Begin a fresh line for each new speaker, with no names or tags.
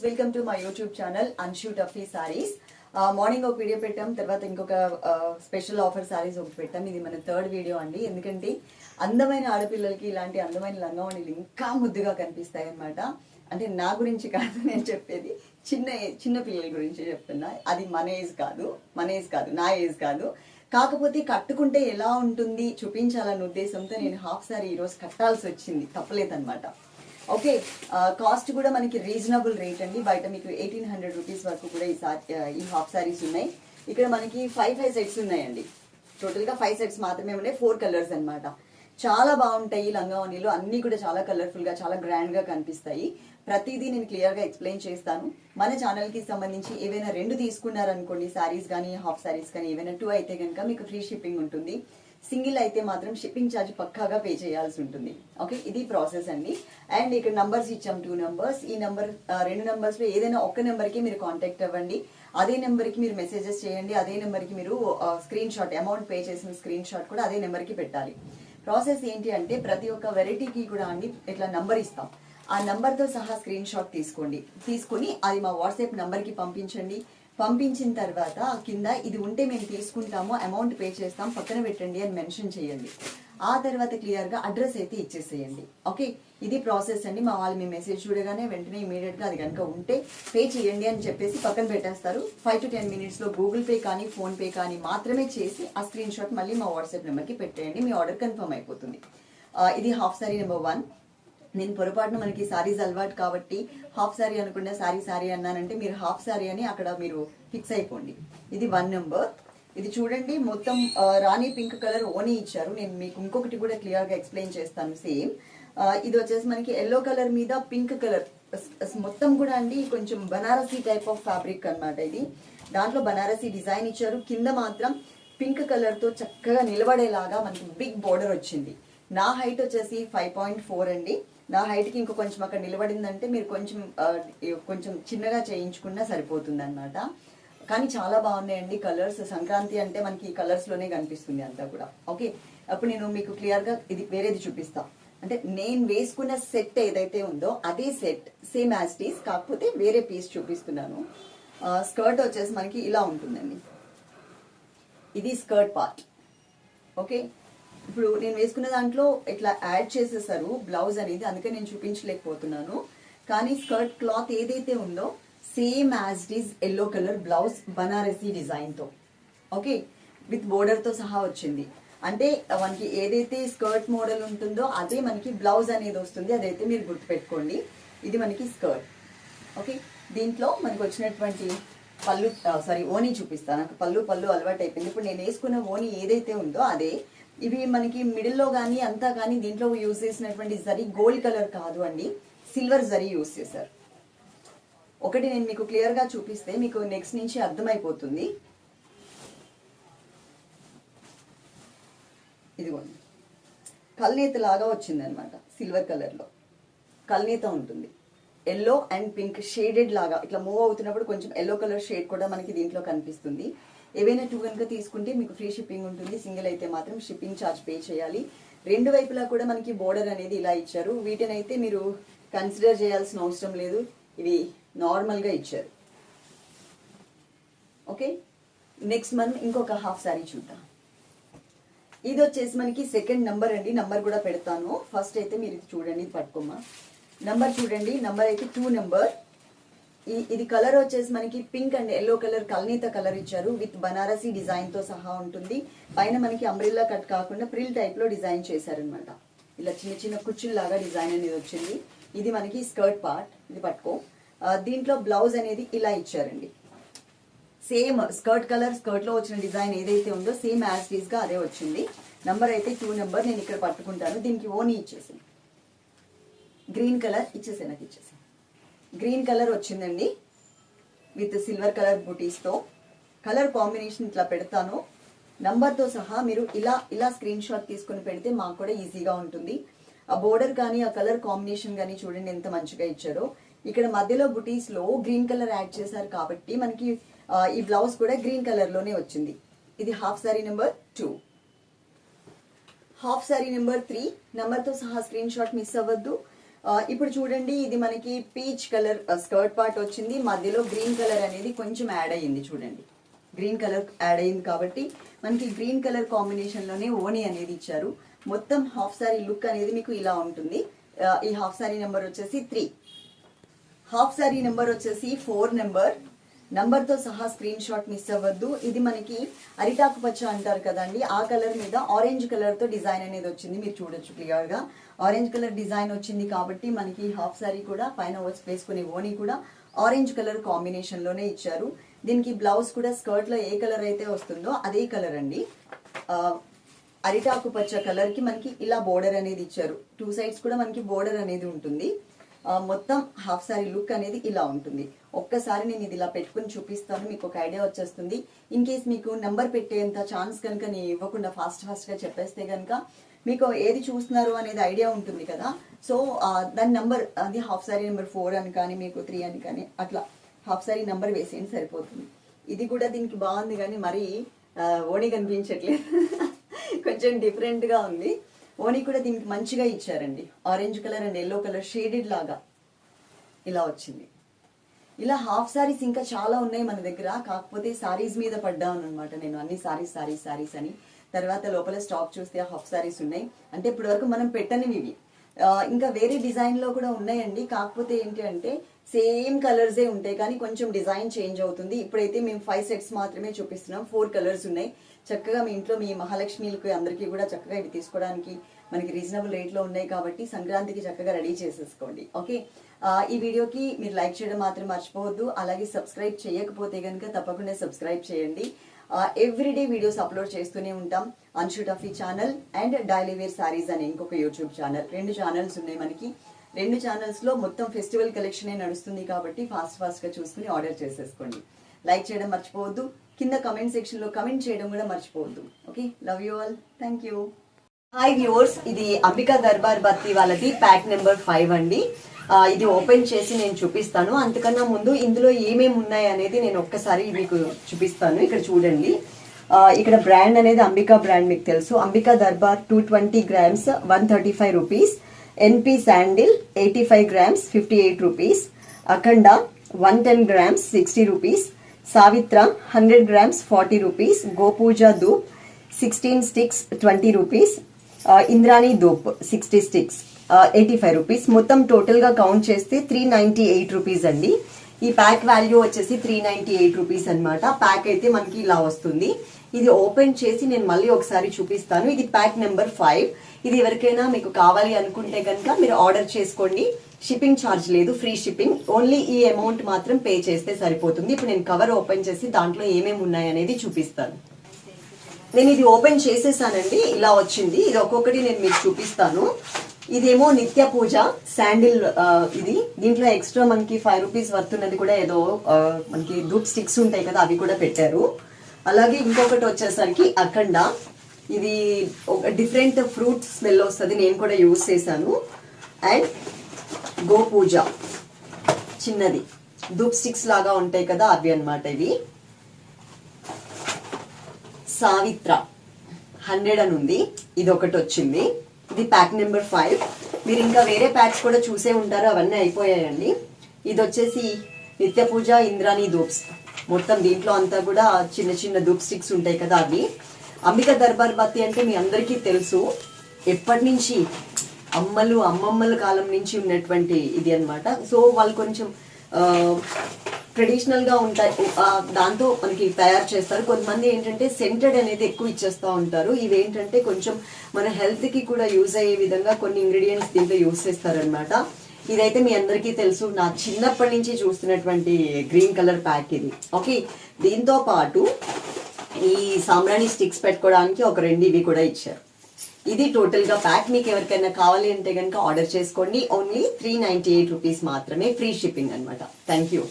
Welcome to my YouTube channel Anshu Tuffy saris morning ఒక video పెట్టాం తర్వాత ఇంకొక స్పెషల్ ఆఫర్ సారీస్ ఒకటి పెట్టాం. ఇది మన థర్డ్ వీడియో అండి. ఎందుకంటే అందమైన ఆడపిల్లలకి ఇలాంటి అందమైన లంగావణిలు ఇంకా ముద్దుగా కనిపిస్తాయి అన్నమాట. అంటే నా గురించి కాదు నేను చెప్పేది చిన్న చిన్న పిల్లల గురించి చెప్తున్నా. అది మన ఏజ్ కాదు మన ఏజ్ కాదు నా ఏజ్ కాదు. కాకపోతే కట్టుకుంటే ఎలా ఉంటుంది చూపించాలన్న ఉద్దేశంతో నేను హాఫ్ సారీ ఈరోజు కట్టాల్సి వచ్చింది. తప్పలేదన్నమాట. ఓకే కాస్ట్ uh, కూడా మనకి రీజనబుల్ రేట్ అండి. బయట మీకు ఎయిటీన్ హండ్రెడ్ రూపీస్ వరకు కూడా ఈ సా ఈ హాఫ్ సారీస్ ఉన్నాయి. ఇక్కడ మనకి ఫైవ్ ఫైవ్ సెట్స్ ఉన్నాయండి. టోటల్గా ఫైవ్ సెట్స్ మాత్రమే ఉన్నాయి. ఫోర్ కలర్స్ అన్నమాట. చాలా బాగుంటాయి లంగావణిలు అన్నీ కూడా చాలా కలర్ఫుల్గా చాలా గ్రాండ్గా కనిపిస్తాయి. ప్రతిదీ నేను క్లియర్గా ఎక్స్ప్లెయిన్ చేస్తాను. మన ఛానల్కి సంబంధించి ఏవైనా రెండు తీసుకున్నారనుకోండి శారీస్ కానీ హాఫ్ శారీస్ కానీ ఏవైనా టూ అయితే కనుక మీకు ఫ్రీ షిప్పింగ్ ఉంటుంది. సింగిల్ అయితే మాత్రం షిప్పింగ్ ఛార్జ్ పక్కాగా పే చేయాల్సి ఉంటుంది. ఓకే ఇది ప్రాసెస్ అండి. అండ్ ఇక్కడ నంబర్స్ ఇచ్చాం టూ నంబర్స్ ఈ నంబర్ రెండు నెంబర్స్లో ఏదైనా ఒక్క నెంబర్కి మీరు కాంటాక్ట్ అవ్వండి. అదే నెంబర్కి మీరు మెసేజెస్ చేయండి. అదే నెంబర్కి మీరు స్క్రీన్ షాట్ అమౌంట్ పే చేసిన స్క్రీన్ షాట్ కూడా అదే నెంబర్కి పెట్టాలి. ప్రాసెస్ ఏంటి అంటే ప్రతి ఒక్క వెరైటీకి కూడా అండి ఇట్లా నంబర్ ఇస్తాం. ఆ నంబర్తో సహా స్క్రీన్ షాట్ తీసుకోండి. తీసుకుని అది మా వాట్సాప్ నంబర్కి పంపించండి. పంపించిన తర్వాత కింద ఇది ఉంటే మేము తీసుకుంటాము అమౌంట్ పే చేస్తాం పక్కన పెట్టండి అని మెన్షన్ చేయండి. ఆ తర్వాత క్లియర్గా అడ్రస్ అయితే ఇచ్చేసేయండి. ఓకే ఇది ప్రాసెస్ అండి. మా వాళ్ళు మీ మెసేజ్ చూడగానే వెంటనే ఇమీడియట్గా అది కనుక ఉంటే పే చేయండి అని చెప్పేసి పక్కన పెట్టేస్తారు. ఫైవ్ టు టెన్ మినిట్స్లో గూగుల్ పే కానీ ఫోన్ పే కానీ మాత్రమే చేసి ఆ స్క్రీన్ షాట్ మళ్ళీ మా వాట్సాప్ నెంబర్కి పెట్టేయండి. మీ ఆర్డర్ కన్ఫర్మ్ అయిపోతుంది. Uh, ఇది హాఫ్ సారీ నెంబర్ వన్ నేను పొరపాటున మనకి సారీస్ అలవాటు కాబట్టి హాఫ్ సారీ అనుకున్న సారీ సారీ అన్నానంటే మీరు హాఫ్ సారీ అని అక్కడ మీరు ఫిక్స్ అయిపోండి. ఇది వన్ నెంబర్ ఇది చూడండి మొత్తం రాణి పింక్ కలర్ ఓనీ ఇచ్చారు. నేను మీకు ఇంకొకటి కూడా క్లియర్గా ఎక్స్ప్లెయిన్ చేస్తాను సేమ్ ఇది వచ్చేసి మనకి ఎల్లో కలర్ మీద పింక్ కలర్ మొత్తం కూడా అండి కొంచెం బనారసీ టైప్ ఆఫ్ ఫ్యాబ్రిక్ అన్నమాట ఇది. దాంట్లో బనారసీ డిజైన్ ఇచ్చారు. కింద మాత్రం పింక్ కలర్తో చక్కగా నిలబడేలాగా మనకి బిగ్ బోర్డర్ వచ్చింది. నా హైట్ వచ్చేసి ఫైవ్ పాయింట్ ఫోర్ అండి. నా హైట్కి ఇంకా ఇంకో కొంచెం అక్కడ నిలబడిందంటే మీరు కొంచెం కొంచెం చిన్నగా చేయించుకున్నా సరిపోతుంది అనమాట కానీ చాలా బాగున్నాయండి కలర్స్ సంక్రాంతి అంటే మనకి ఈ కలర్స్లోనే కనిపిస్తుంది అంతా కూడా. ఓకే అప్పుడు నేను మీకు క్లియర్గా ఇది వేరేది చూపిస్తా. అంటే నేను వేసుకున్న సెట్ ఏదైతే ఉందో అదే సెట్ సేమ్ యాజ్ టీస్ కాకపోతే వేరే పీస్ చూపిస్తున్నాను. స్కర్ట్ వచ్చేసి మనకి ఇలా ఉంటుందండి. ఇది స్కర్ట్ పార్ట్ ఓకే ఇప్పుడు నేను వేసుకున్న దాంట్లో ఇట్లా యాడ్ చేసేసారు బ్లౌజ్ అనేది అందుకే నేను చూపించలేకపోతున్నాను. కానీ స్కర్ట్ క్లాత్ ఏదైతే ఉందో same as it is yellow colour blouse Banarasi డిజైన్తో ఓకే విత్ బోర్డర్తో సహా వచ్చింది. అంటే మనకి ఏదైతే స్కర్ట్ మోడల్ ఉంటుందో అదే మనకి బ్లౌజ్ అనేది వస్తుంది. అదైతే మీరు గుర్తుపెట్టుకోండి. ఇది మనకి స్కర్ట్ ఓకే దీంట్లో మనకు వచ్చినటువంటి పళ్ళు సారీ ఓనీ చూపిస్తాను. నాకు పళ్ళు పళ్ళు అలవాటు అయిపోయింది. ఇప్పుడు నేను వేసుకున్న ఓనీ ఏదైతే ఉందో అదే ఇవి మనకి మిడిల్లో కానీ అంతా కానీ దీంట్లో యూజ్ చేసినటువంటి జరీ గోల్డ్ కలర్ కాదు అండి. సిల్వర్ జరీ యూజ్ చేశారు. ఒకటి నేను మీకు క్లియర్గా చూపిస్తే మీకు నెక్స్ట్ నుంచి అర్థమైపోతుంది. ఇదిగోండి. కల్నేత లాగా వచ్చింది అనమాట సిల్వర్ కలర్లో కల్నేత ఉంటుంది. ఎల్లో అండ్ పింక్ షేడెడ్ లాగా ఇట్లా మూవ్ అవుతున్నప్పుడు కొంచెం ఎల్లో కలర్ షేడ్ కూడా మనకి దీంట్లో కనిపిస్తుంది. ఏవైనా టూ కనుక తీసుకుంటే మీకు ఫ్రీ షిప్పింగ్ ఉంటుంది. సింగిల్ అయితే మాత్రం షిప్పింగ్ ఛార్జ్ పే చేయాలి. రెండు వైపులా కూడా మనకి బోర్డర్ అనేది ఇలా ఇచ్చారు. వీటినైతే మీరు కన్సిడర్ చేయాల్సిన అవసరం లేదు. ఇవి నార్మల్గా ఇచ్చారు. ఓకే? నెక్స్ట్ మనం ఇంకొక హాఫ్ శారీ చూద్దాం. ఇది వచ్చేసి మనకి సెకండ్ నంబర్ అండి. నంబర్ కూడా పెడతాను. ఫస్ట్ అయితే మీరు ఇది చూడండి పట్టుకోమా. నంబర్ చూడండి. నంబర్ అయితే టూ నెంబర్. ఇది కలర్ వచ్చేసి మనకి పింక్ అండ్ ఎల్లో కలర్ కల్నీత కలర్ ఇచ్చారు విత్ బనారసీ డిజైన్తో సహా ఉంటుంది. పైన మనకి అంబ్రిల్లా కట్ కాకుండా ప్రిల్ టైప్లో డిజైన్ చేశారనమాట ఇలా చిన్న చిన్న కుచ్చుల్లాగా డిజైన్ అనేది వచ్చింది. ఇది మనకి స్కర్ట్ పార్ట్. ఇది పట్టుకో. దీంట్లో బ్లౌజ్ అనేది ఇలా ఇచ్చారండి. సేమ్ స్కర్ట్ కలర్ స్కర్ట్లో వచ్చిన డిజైన్ ఏదైతే ఉందో సేమ్ యాజ్ టీస్గా అదే వచ్చింది. నంబర్ అయితే టూ నెంబర్ నేను ఇక్కడ పట్టుకుంటాను. దీనికి ఓనీ ఇచ్చేసాను గ్రీన్ కలర్ ఇచ్చేసాను నాకు ఇచ్చేసి గ్రీన్ కలర్ వచ్చిందండి విత్ సిల్వర్ కలర్ బుటీస్తో. కలర్ కాంబినేషన్ ఇట్లా పెడతాను. నంబర్తో సహా మీరు ఇలా ఇలా స్క్రీన్ షాట్ తీసుకొని పెడితే మాకు కూడా ఈజీగా ఉంటుంది. ఆ బోర్డర్ కానీ ఆ కలర్ కాంబినేషన్ కానీ చూడండి ఎంత మంచిగా ఇచ్చారో. ఇక్కడ మధ్యలో బుటీస్లో గ్రీన్ కలర్ యాడ్ చేశారు కాబట్టి మనకి ఈ బ్లౌజ్ కూడా గ్రీన్ కలర్లోనే వచ్చింది. ఇది half sari number two. Half sari number three. నెంబర్తో సహా స్క్రీన్ షాట్ మిస్ అవ్వద్దు. ఇప్పుడు చూడండి ఇది మనకి పీచ్ కలర్ స్కర్ట్ పార్ట్ వచ్చింది. మధ్యలో గ్రీన్ కలర్ అనేది కొంచెం యాడ్ అయ్యింది చూడండి. గ్రీన్ కలర్ యాడ్ అయింది కాబట్టి మనకి గ్రీన్ కలర్ కాంబినేషన్లోనే ఓనీ ఓని అనేది ఇచ్చారు. మొత్తం హాఫ్ సారీ లుక్ అనేది మీకు ఇలా ఉంటుంది. ఈ హాఫ్ సారీ నెంబర్ వచ్చేసి త్రీ. హాఫ్ సారీ నెంబర్ వచ్చేసి ఫోర్ నెంబర్. నంబర్తో సహా స్క్రీన్ షాట్ మిస్ అవ్వద్దు. ఇది మనకి అరిటాకు పచ్చ అంటారు కదండి. ఆ కలర్ మీద ఆరెంజ్ కలర్తో డిజైన్ అనేది వచ్చింది. మీరు చూడొచ్చు క్లియర్గా ఆరెంజ్ కలర్ డిజైన్ వచ్చింది కాబట్టి మనకి హాఫ్ సారీ కూడా పైన వచ్చి వేసుకునే ఓని కూడా ఆరెంజ్ కలర్ కాంబినేషన్లోనే ఇచ్చారు. దీనికి బ్లౌజ్ కూడా స్కర్ట్లో ఏ కలర్ అయితే వస్తుందో అదే కలర్ అండి. అరిటాకుపచ్చ అరిటాకు పచ్చ కలర్కి మనకి ఇలా బోర్డర్ అనేది ఇచ్చారు. టూ సైడ్స్ కూడా మనకి బోర్డర్ అనేది ఉంటుంది. మొత్తం హాఫ్ సారీ లుక్ అనేది ఇలా ఉంటుంది. ఒక్కసారి నేను ఇది ఇలా పెట్టుకుని చూపిస్తాను మీకు ఒక ఐడియా వచ్చేస్తుంది. ఇన్ కేస్ మీకు నెంబర్ పెట్టేంత ఛాన్స్ కనుక నేను ఇవ్వకుండా ఫాస్ట్ ఫాస్ట్గా చెప్పేస్తే కనుక మీకు ఏది చూస్తున్నారు అనేది ఐడియా ఉంటుంది కదా. సో దాని నెంబర్ అది హాఫ్ సారీ నెంబర్ ఫోర్ అని కానీ మీకు త్రీ అని కానీ అట్లా హాఫ్ సారీ నెంబర్ వేసేయండి సరిపోతుంది. ఇది కూడా దీనికి బాగుంది కానీ మరీ ఓణి కనిపించట్లేదు. కొంచెం డిఫరెంట్గా ఉంది. ఓణి కూడా దీనికి మంచిగా ఇచ్చారండి. Orange colour and yellow colour shaded లాగా ఇలా వచ్చింది. ఇలా హాఫ్ సారీస్ ఇంకా చాలా ఉన్నాయి మన దగ్గర. కాకపోతే సారీస్ మీద పడ్డాను అనమాట నేను. అన్ని సారీస్ సారీస్ సారీస్ అని. తర్వాత లోపల స్టాక్ చూస్తే హాఫ్ సారీస్ ఉన్నాయి. అంటే ఇప్పటి వరకు మనం పెట్టనివి ఇవి. ఇంకా వేరే డిజైన్లో కూడా ఉన్నాయండి. కాకపోతే ఏంటి అంటే సేమ్ కలర్సే ఉంటాయి కానీ కొంచెం డిజైన్ చేంజ్ అవుతుంది. ఇప్పుడైతే మేము ఫైవ్ సెట్స్ మాత్రమే చూపిస్తున్నాం. ఫోర్ కలర్స్ ఉన్నాయి. చక్కగా మీ ఇంట్లో మీ మహాలక్ష్మిలకు అందరికీ కూడా చక్కగా ఇవి తీసుకోవడానికి మనకి రీజనబుల్ రేట్లో ఉన్నాయి కాబట్టి సంక్రాంతికి చక్కగా రెడీ చేసేసుకోండి. ఓకే ఈ వీడియోకి మీరు లైక్ చేయడం మాత్రం మర్చిపోవద్దు. అలాగే సబ్స్క్రైబ్ చేయకపోతే కనుక తప్పకుండా సబ్స్క్రైబ్ చేయండి. ఎవ్రీడే వీడియోస్ అప్లోడ్ చేస్తూనే ఉంటాం. అన్షు ఆఫ్ ఈ channel and daily saris saris అనే ఇంకొక యూట్యూబ్ ఛానల్ రెండు ఛానల్స్ ఉన్నాయి మనకి. రెండు ఛానల్స్లో మొత్తం ఫెస్టివల్ కలెక్షన్ నడుస్తుంది కాబట్టి ఫాస్ట్ ఫాస్ట్గా చూసుకుని ఆర్డర్ చేసేసుకోండి. లైక్ చేయడం మర్చిపోవద్దు. కింద కమెంట్ సెక్షన్లో కమెంట్ చేయడం కూడా మర్చిపోవద్దు. Okay love you all thank you hi viewers ఇది అంబికా దర్బార్ బత్తి వాళ్ళది ప్యాక్ నెంబర్ ఫైవ్ అండి. ఇది ఓపెన్ చేసి నేను చూపిస్తాను. అంతకన్నా ముందు ఇందులో ఏమేమి ఉన్నాయి అనేది నేను ఒక్కసారి మీకు చూపిస్తాను. ఇక్కడ చూడండి. ఇక్కడ బ్రాండ్ అనేది అంబికా బ్రాండ్ మీకు తెలుసు. Ambika Darbar two twenty grams one thirty five rupees NP sandal eighty five grams fifty eight rupees Akhanda one ten grams sixty rupees Savitra hundred grams forty rupees Gopuja Dhoop sixteen sticks twenty rupees Indrani Dhoop sixty sticks eighty five rupees మొత్తం టోటల్గా count చేస్తే three ninety eight rupees అండి ఈ pack value వచ్చేసి three ninety eight rupees అనమాట pack అయితే మనకి ఇలా వస్తుంది. ఇది ఓపెన్ చేసి నేను మళ్ళీ ఒకసారి చూపిస్తాను. ఇది ప్యాక్ నెంబర్ ఫైవ్ ఇది ఎవరికైనా మీకు కావాలి అనుకుంటే కనుక మీరు ఆర్డర్ చేసుకోండి. షిప్పింగ్ ఛార్జ్ లేదు ఫ్రీ షిప్పింగ్ ఓన్లీ ఈ అమౌంట్ మాత్రం పే చేస్తే సరిపోతుంది. ఇప్పుడు నేను కవర్ ఓపెన్ చేసి దాంట్లో ఏమేమి ఉన్నాయి అనేది చూపిస్తాను. నేను ఇది ఓపెన్ చేసేసానండి. ఇలా వచ్చింది. ఇది ఒక్కొక్కటి నేను మీకు చూపిస్తాను. ఇదేమో నిత్య పూజ శాండిల్ ఇది. దీంట్లో ఎక్స్ట్రా మనకి ఫైవ్ రూపీస్ వర్తున్నది కూడా ఏదో మనకి ధూప్ స్టిక్స్ ఉంటాయి కదా అవి కూడా పెట్టారు. అలాగే ఇంకొకటి వచ్చేసరికి అఖండ. ఇది ఒక డిఫరెంట్ ఫ్రూట్ స్మెల్ వస్తుంది నేను కూడా యూజ్ చేశాను. అండ్ గోపూజ. చిన్నది. దూప్ స్టిక్స్ లాగా ఉంటాయి కదా అవి అన్నమాట ఇవి. సావిత్ర. హండ్రెడ్ అని ఉంది. ఇది ఒకటి వచ్చింది. ఇది ప్యాక్ నెంబర్ ఫైవ్ మీరు ఇంకా వేరే ప్యాక్స్ కూడా చూసే ఉంటారు అవన్నీ అయిపోయాయండి. ఇది వచ్చేసి నిత్య పూజ ఇంద్రాణి ధూప్స్. మొత్తం దీంట్లో అంతా కూడా చిన్న చిన్న ధూప్ స్టిక్స్ ఉంటాయి కదా అవి. అంబిక దర్బార్ బత్తి అంటే మీ అందరికీ తెలుసు. ఎప్పటి నుంచి అమ్మలు అమ్మమ్మల కాలం నుంచి ఉన్నటువంటి ఇది అన్నమాట. సో వాళ్ళు కొంచెం ట్రెడిషనల్గా ఉంటాయి. దాంతో మనకి తయారు చేస్తారు. కొంతమంది ఏంటంటే సెంటెడ్ అనేది ఎక్కువ ఇచ్చేస్తూ ఉంటారు. ఇవేంటంటే కొంచెం మన హెల్త్కి కూడా యూజ్ అయ్యే విధంగా కొన్ని ఇంగ్రీడియంట్స్ దీంట్లో యూజ్ చేస్తారనమాట ఇదైతే మీ అందరికీ తెలుసు. నా చిన్నప్పటి నుంచి చూస్తున్నటువంటి గ్రీన్ కలర్ ప్యాక్ ఇది. ఓకే దీంతో పాటు ఈ సాంబ్రాణి స్టిక్స్ పెట్టుకోవడానికి ఒక రెండు ఇవి కూడా ఇచ్చారు. ఇది టోటల్గా ప్యాక్ మీకు ఎవరికైనా కావాలి అంటే కనుక ఆర్డర్ చేసుకోండి. Only three ninety eight rupees మాత్రమే ఫ్రీ షిప్పింగ్ అనమాట థ్యాంక్ యూ.